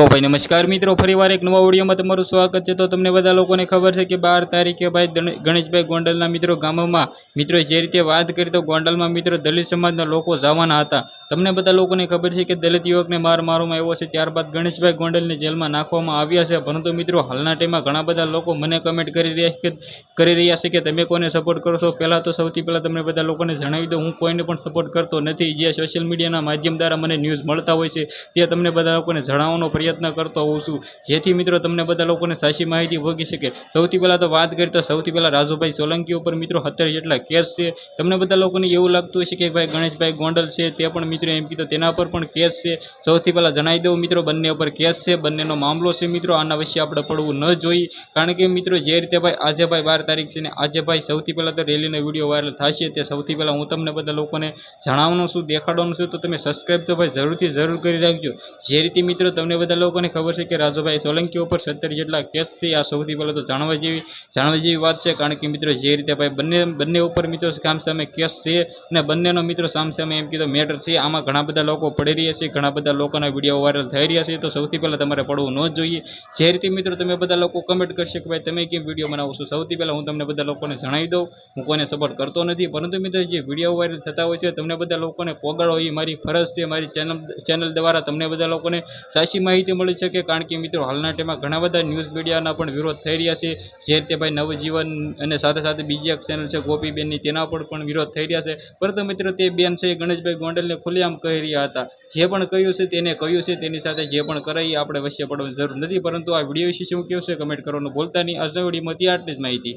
તો ભાઈ નમસ્કાર મિત્રો, ફરીવાર એક નવા ઓડિયોમાં તમારું સ્વાગત છે. તો તમને બધા લોકોને ખબર છે કે બાર તારીખે ભાઈ ગણેશભાઈ ગોંડલના મિત્રો ગામમાં, મિત્રો જે રીતે વાત કરી તો ગોંડલમાં મિત્રો દલિત સમાજના લોકો જવાના હતા. તમને બધા લોકોને ખબર છે કે દલિત યુવકને માર મારવામાં આવ્યો છે, ત્યારબાદ ગણેશભાઈ ગોંડલને જેલમાં નાખવામાં આવ્યા છે. પરંતુ મિત્રો, હાલના ટાઈમમાં ઘણા બધા લોકો મને કમેન્ટ કરી રહ્યા છે કરી રહ્યા છે કે તમે કોને સપોર્ટ કરો છો? પહેલાં તો સૌથી પહેલાં તમને બધા લોકોને જણાવી દઉં, હું કોઈને પણ સપોર્ટ કરતો નથી. જે સોશિયલ મીડિયાના માધ્યમ દ્વારા મને ન્યૂઝ મળતા હોય છે તે તમને બધા લોકોને જણાવવાનો પ્રયત્ન કરતો હોઉં છું. જેથી મિત્રો, તમને બધા લોકોને સાચી માહિતી ભોગી શકે. સૌથી પહેલાં તો વાત કરી તો સૌથી પહેલાં રાજુભાઈ સોલંકી ઉપર મિત્રો સત્તર જેટલા કેસ છે, તમને બધા લોકોને એવું લાગતું હશે કે ભાઈ ગણેશભાઈ ગોંડલ છે, તે પણ મિત્રો એમ કીધું, તેના પર પણ કેસ છે. સૌથી પહેલાં જણાવી દઉં, મિત્રો, બંને ઉપર કેસ છે, બંનેનો મામલો છે, મિત્રો. આના વિશે આપણે પડવું ન જોઈએ. કારણ કે, મિત્રો, જે રીતે ભાઈ, આજે ભાઈ બાર તારીખ છે ને, આજે ભાઈ સૌથી પહેલાં તો રેલીનો વીડિયો વાયરલ થશે. તે સૌથી પહેલાં હું તમને બધા લોકોને જણાવવાનું છું, દેખાડવાનું છું. તો તમે સબસ્ક્રાઈબ તો ભાઈ જરૂરથી જરૂર કરી રાખજો. જે રીતે, મિત્રો, તમને બધા લોકોને ખબર છે કે રાજુભાઈ સોલંકી ઉપર સત્તર જેટલા કેસ છે, આ સૌથી પહેલાં તો જાણવા જેવી જાણવા જેવી વાત છે. કારણ કે, મિત્રો, જે રીતે ભાઈ બંને બંને ઉપર, મિત્રો, સામ સામે કેસ છે અને બંનેનો, મિત્રો, સામ સામે એમ કીધો, મેટર છે. આમાં ઘણા બધા લોકો પડી રહ્યા છે, ઘણા બધા લોકોના વીડિયો વાયરલ થઈ રહ્યા છે, તો સૌથી પહેલાં તમારે પડવું ન જોઈએ. જે રીતે મિત્રો તમે બધા લોકો કમેન્ટ કરશે કે ભાઈ તમે કેમ વીડિયો બનાવો છો? સૌથી પહેલાં હું તમને બધા લોકોને જણાવી દઉં, હું કોઈને સપોર્ટ કરતો નથી, પરંતુ મિત્રો જે વીડિયો વાયરલ થતા હોય છે, તમને બધા લોકોને પોગાડો, એ મારી ફરજ છે, મારી ચેનલ ચેનલ દ્વારા તમને બધા લોકોને સાચી માહિતી મળી શકે, કારણ કે મિત્રો હાલના ટાઈમમાં ઘણા બધા ન્યૂઝ મીડિયાના પણ વિરોધ થઈ રહ્યા છે. જે રીતે ભાઈ નવજીવન અને સાથે સાથે બીજી એક ચેનલ છે, ગોપીબેનની, તેના પર પણ વિરોધ થઈ રહ્યા છે. પરંતુ મિત્રો તે બેન છે, ગણેશભાઈ ગોંડલને ખુલ્લેઆમ કહી રહ્યા હતા. જે પણ કહ્યું છે તેને કહ્યું છે. તેની સાથે જે પણ કરાય આપણે વચ્ચે પડવાની જરૂર નથી. પરંતુ આ વીડિયો વિશે શું કહેવું છે કમેન્ટ કરવાનું ભૂલતા નહીં. આજના વિડીયોમાંથી આટલી જ માહિતી.